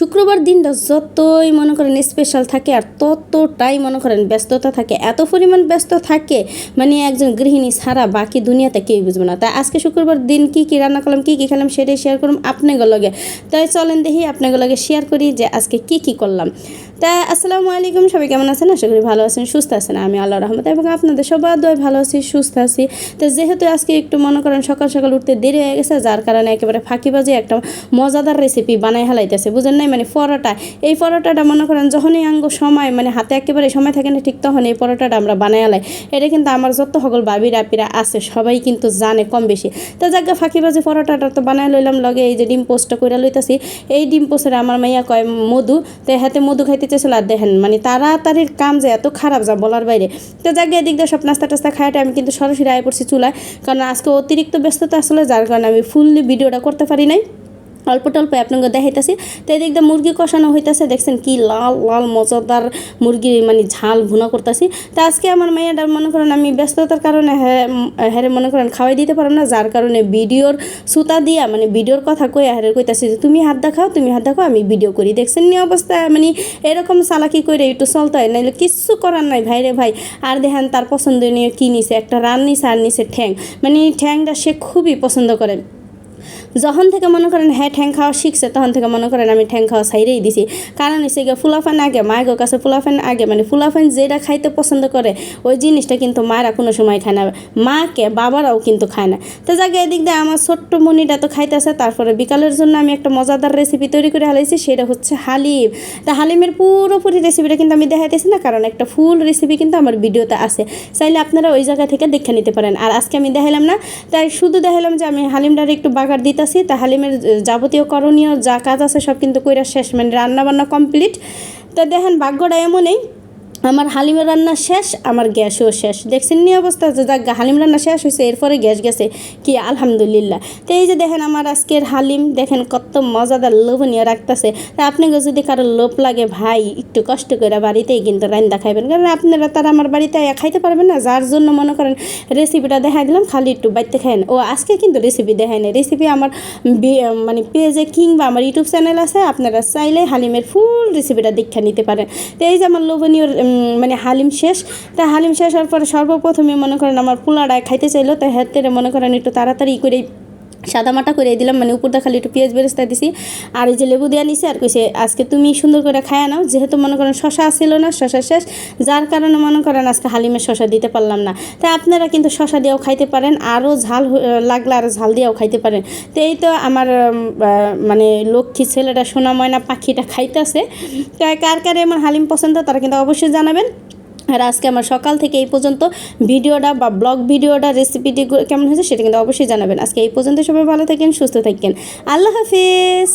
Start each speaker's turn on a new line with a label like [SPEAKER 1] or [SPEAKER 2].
[SPEAKER 1] শুক্রবার দিনটা যতই মনে করেন স্পেশাল থাকে আর ততটাই মনে করেন ব্যস্ততা থাকে। এত পরিমাণ ব্যস্ত থাকে মানে একজন গৃহিণী ছাড়া বাকি দুনিয়াতে কেউ বুঝবে না। তাই আজকে শুক্রবার দিন কি কি রান্না করলাম, কি কি খেলাম সেটাই শেয়ার করলাম আপনাকে লগে। তাই চলেন দেখি আপনাকে লগে শেয়ার করি যে আজকে কি কি করলাম। তা আসসালামু আলাইকুম, সবাই কেমন আছেন? আশা করি ভালো আছেন, সুস্থ আছেন। আমি আল্লাহ রহমত এবং আপনাদের সবার দয় ভালো আছি, সুস্থ আছি। তো যেহেতু আজকে একটু মনে করেন সকাল সকাল উঠতে দেরি হয়ে গেছে, যার কারণে একেবারে ফাঁকিবাজি একটা মজাদার রেসিপি বানাই হালাইতেছে, বুঝেন নাই মানে পরোটা, এই পরোটাটা মনে করেন যখনই আঙ্গ সময় মানে হাতে একেবারে সময় থাকে না ঠিক তখন এই পরোটাটা আমরা বানাই হালাই এটা কিন্তু আমার যত সকল বাবি রাপিরা আছে, সবাই কিন্তু জানে কম বেশি। তা জায়গা ফাঁকিবাজি, পরোটাটা তো বানাই লইলাম, লগে এই যে ডিম পোস্টটা করে লইতাছি। এই ডিম পোস্টের আমার মাইয়া কয়, মধু? তো হাতে মধু খাইতে চেয়েছিল আর দেখেন মানে তাড়াতাড়ির কাম যে এত খারাপ যা বলার বাইরে। তো জায়গায় এদিক দিয়ে সব নাস্তা টাস্তা খাইতে আমি কিন্তু সরাসরি আয় পড়ছি চুলায়। কারণ আজকে অতিরিক্ত ব্যস্ততা আসলে, যার কারণে আমি ফুললি ভিডিওটা করতে পারি নাই। অল্প টল্প আপনাকে দেখাইতেছি। তো এদিক মুরগি কষানো হইতেছে, দেখছেন কি লাল লাল, মজাদার মুরগি মানে ঝাল ভুনা করতেছি। তো আজকে আমার মেয়েটার মনে করেন আমি ব্যস্ততার কারণে হ্যাঁ মনে করেন খাওয়াই দিতে পারলাম না, যার কারণে ভিডিওর সুতা দিয়া মানে ভিডিওর কথা কই হ্যাঁ কইতাছি যে, তুমি হাত দেখাও, তুমি হাত দেখাও, আমি ভিডিও করি। দেখছেন নি অবস্থা মানে এরকম চালাকি করে একটু চলতে হয়, নাইলে কিচ্ছু করার নাই ভাই রে ভাই। আর দেখেন তার পছন্দনীয় কী নিছে, একটা রান নিছে আর নিছে ঠ্যাং। মানে ঠ্যাংটা সে খুবই পছন্দ করে। যখন থেকে মনে করেন হ্যাঁ ঠ্যাং খাওয়া শিখছে, তখন থেকে মনে করেন আমি ঠ্যাং খাওয়া ছাইরেই দিছি। কারণ হচ্ছে গিয়ে ফুলাফান আগে, মায়ের কাছে ফুলাফান আগে মানে ফুলাফান যেটা খাইতে পছন্দ করে, ওই জিনিসটা কিন্তু মায়েরা কোনো সময় খায় না। মাকে, বাবারাও কিন্তু খায় না। তো যাকে, এদিক দিয়ে আমার ছোট্ট মনিটা তো খাইতেছে, তারপরে বিকালের জন্য আমি একটা মজাদার রেসিপি তৈরি করে হালাইছি, সেটা হচ্ছে হালিম। তা হালিমের পুরোপুরি রেসিপিটা কিন্তু আমি দেখাইতেছি না, কারণ একটা ফুল রেসিপি কিন্তু আমার ভিডিওতে আছে। চাইলে আপনারা ওই জায়গা থেকে দেখে নিতে পারেন, আর আজকে আমি দেখাইলাম না, তাই শুধু দেখাইলাম যে আমি হালিমটার একটু বাগার দিতেছি, তা হালিমের যাবতীয় করণীয় যা কাজ আছে সব কিন্তু কইরা শেষ মানে রান্না বান্না কমপ্লিট। তো দেখেন, ভাগ্যটা এমনই। আমার হালিমের রান্না শেষ, আমার গ্যাসও শেষ। দেখছেন নি অবস্থা? যে যাক হালিম রান্না শেষ হয়েছে এরপরে গ্যাস গেছে। কি আলহামদুলিল্লাহ। তো এই যে দেখেন আমার আজকের হালিম, দেখেন কত মজাদার লোভনীয় রাখতেছে। তা আপনাকে যদি কারও লোভ লাগে ভাই, একটু কষ্ট করে বাড়িতেই কিন্তু রান্না খাইবেন। কারণ আপনারা তারা আমার বাড়িতে খাইতে পারবেন না। যার জন্য মনে করেন রেসিপিটা দেখাই দিলাম, খালি একটু বাড়িতে খাইন ও আজকে কিন্তু রেসিপি দেখাই না রেসিপি আমার মানে পেজে কিংবা আমার ইউটিউব চ্যানেল আছে, আপনারা চাইলে হালিমের ফুল রেসিপিটা দীক্ষা নিতে পারেন। তো এই যে আমার লোভনীয় মানে হালিম শেষ। তা হালিম শেষ হওয়ার পরে সর্বপ্রথমে মনে করেন আমার পোলাডায় খাইতে চাইলো তাই হাতের মনে করেন একটু তাড়াতাড়ি করে সাদা মাটা করে দিলাম মানে উপরটা খালি একটু পেঁয়াজ বেরেস্তা দিছি। আর এই যে লেবু দেওয়া নিছে আর কইছে, আজকে তুমি সুন্দর করে খায় নাও, যেহেতু মনে করেন শশা ছিল না, শশা শেষ, যার কারণে মনে করেন আজকে হালিমের শশা দিতে পারলাম না। তাই আপনারা কিন্তু শশা দিয়েও খাইতে পারেন আরও ঝাল লাগলে আরও ঝাল দিয়েও খাইতে পারেন। তো এই তো আমার মানে লক্ষ্মী ছেলেটা সোনা ময়না পাখিটা খাইতেছে। তো কার কার আমার হালিম পছন্দ, তারা কিন্তু অবশ্যই জানাবেন। আর আজকে আমার সকাল থেকে এই পর্যন্ত ভিডিওটা বা ব্লগ ভিডিওটা রেসিপিটি কেমন হয়েছে সেটা কিন্তু অবশ্যই জানাবেন। আজকে এই পর্যন্ত সবাই ভালো থাকেন, সুস্থ থাকেন। আল্লাহ হাফিজ!